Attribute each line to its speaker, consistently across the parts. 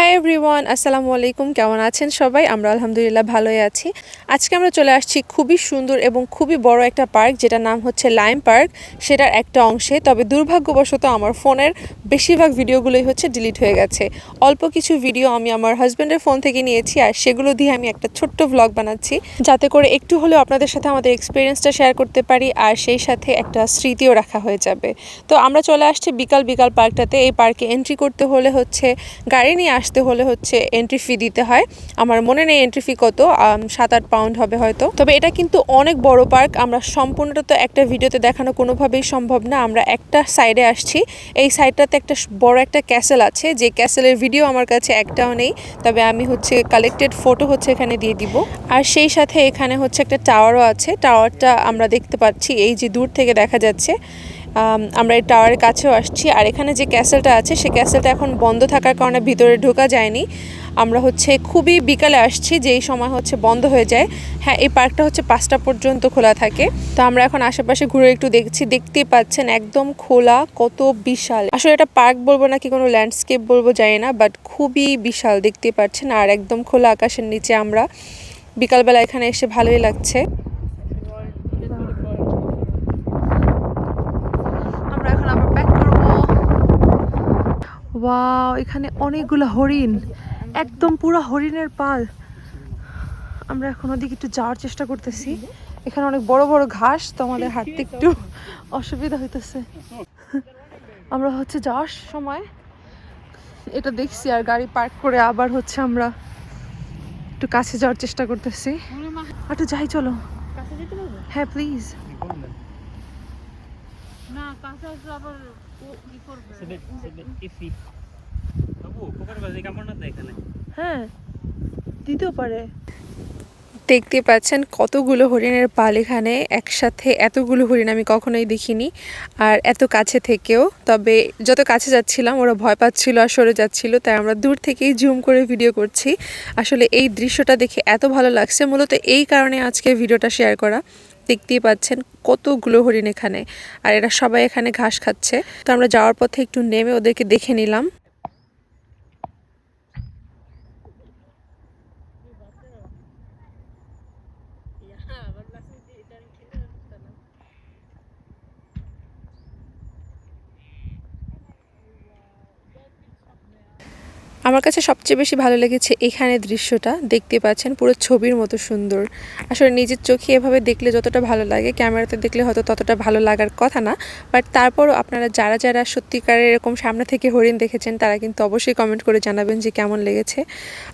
Speaker 1: হ্যাঁ এভরিওয়ান আসসালামু আলাইকুম। কেমন আছেন সবাই? আমরা আলহামদুলিল্লাহ ভালোই আছি। আজকে আমরা চলে আসছি খুবই সুন্দর এবং খুবই বড় একটা পার্ক, যেটার নাম হচ্ছে লাইম পার্ক সেটার একটা অংশে, তবে দুর্ভাগ্যবশত আমার ফোনের বেশিরভাগ ভিডিওগুলোই হচ্ছে ডিলিট হয়ে গেছে। অল্প কিছু ভিডিও আমি আমার হাজব্যান্ডের ফোন থেকে নিয়েছি, আর সেগুলো দিয়ে আমি একটা ছোট্ট ভ্লগ বানাচ্ছি। যাতে করে একটু হলেও আপনাদের সাথে আমাদের এক্সপিরিয়েন্সটা শেয়ার করতে পারি, আর সেই সাথে একটা স্মৃতিও রাখা হয়ে যাবে। তো আমরা চলে আসছি বিকাল বিকাল পার্কটাতে। এই পার্কে এন্ট্রি করতে হলে হচ্ছে গাড়ি নিয়ে আসতে হলে হচ্ছে এন্ট্রি ফি দিতে হয়। আমার মনে নেই এন্ট্রি ফি কত সাত আট পাউন্ড হবে হয়তো। তবে এটা কিন্তু অনেক বড় পার্ক আমরা সম্পূর্ণটা তো একটা ভিডিওতে দেখানো কোনোভাবেই সম্ভব না। আমরা একটা সাইডে আসছি, এই সাইডটাতে একটা বড় একটা ক্যাসেল আছে। যে ক্যাসেলের ভিডিও আমার কাছে একটাও নেই, তবে আমি হচ্ছে কালেক্টেড ফটো হচ্ছে এখানে দিয়ে দিব। আর সেই সাথে এখানে হচ্ছে একটা টাওয়ারও আছে। টাওয়ারটা আমরা দেখতে পাচ্ছি, এই যে দূর থেকে দেখা যাচ্ছে। আমরা এই টাওয়ারের কাছেও আসছি। আর এখানে যে ক্যাসেলটা আছে সেই ক্যাসেলটা এখন বন্ধ থাকার কারণে ভিতরে ঢোকা যায়নি। আমরা হচ্ছে খুবই বিকালে আসছি, যেই সময় হচ্ছে বন্ধ হয়ে যায়। হ্যাঁ এই পার্কটা হচ্ছে পাঁচটা পর্যন্ত খোলা থাকে। তো আমরা এখন আশেপাশে ঘুরে একটু দেখছি, দেখতেই পাচ্ছেন একদম খোলা, কত বিশাল। আসলে এটা পার্ক বলব নাকি কোনো ল্যান্ডস্কেপ বলব জানি না বাট খুবই বিশাল দেখতে পাচ্ছেন। আর একদম খোলা আকাশের নিচে আমরা বিকালবেলা এখানে এসে ভালোই লাগছে আমরা এখন আবার ব্যাক করব ওয়াও এখানে অনেকগুলো হরিণ। একদম পুরো হরিণের পাল। আমরা এখন ওদিকে একটু যাওয়ার চেষ্টা করতেছি। এখানে অনেক বড় বড় ঘাস তো আমাদের হাঁটতে একটু অসুবিধা হইতেছে। আমরা হচ্ছে যাওয়ার সময় এটা দেখছি আর গাড়ি পার্ক করে আবার হচ্ছে আমরা একটু কাছে যাওয়ার চেষ্টা করতেছি। একটু যাই চলো। হ্যাঁ প্লিজ
Speaker 2: না আসলে আবার করবে।
Speaker 3: এখানে?
Speaker 1: হ্যাঁ দিতেও পারে। দেখতে পাচ্ছেন কতগুলো হরিণের পাল এখানে। একসাথে এতগুলো হরিণ আমি কখনোই দেখিনি। আর এত কাছে থেকেও তবে যত কাছে যাচ্ছিলাম ওরা ভয় পাচ্ছিল আর সরে যাচ্ছিল তাই আমরা দূর থেকেই জুম করে ভিডিও করছি। আসলে এই দৃশ্যটা দেখে এত ভালো লাগছে। মূলত এই কারণে আজকে ভিডিওটা শেয়ার করা। দেখতেই পাচ্ছেন কতগুলো হরিণ এখানে। আর এরা সবাই এখানে ঘাস খাচ্ছে। তো আমরা যাওয়ার পথে একটু নেমে ওদেরকে দেখে নিলাম। আমার কাছে সবচেয়ে বেশি ভালো লেগেছে এখানে দৃশ্যটা। দেখতে পাচ্ছেন, পুরো ছবির মতো সুন্দর। আসলে নিজের চোখে এভাবে দেখলে যতটা ভালো লাগে, ক্যামেরাতে দেখলে হয়তো ততটা ভালো লাগার কথা না। বাট তারপরও আপনারা যারা যারা সত্যিকারের এরকম সামনে থেকে হরিণ দেখেছেন, তারা কিন্তু অবশ্যই কমেন্ট করে জানাবেন যে কেমন লেগেছে।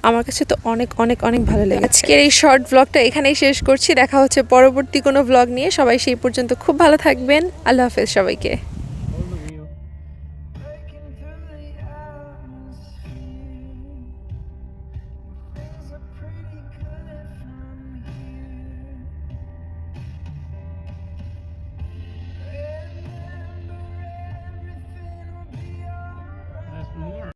Speaker 1: আমার কাছে তো অনেক অনেক অনেক ভালো লেগেছে। আজকের এই শর্ট ব্লগটা এখানেই শেষ করছি। দেখা হচ্ছে পরবর্তী কোনো ব্লগ নিয়ে। সবাই সেই পর্যন্ত খুব ভালো থাকবেন। আল্লাহ হাফেজ সবাইকে।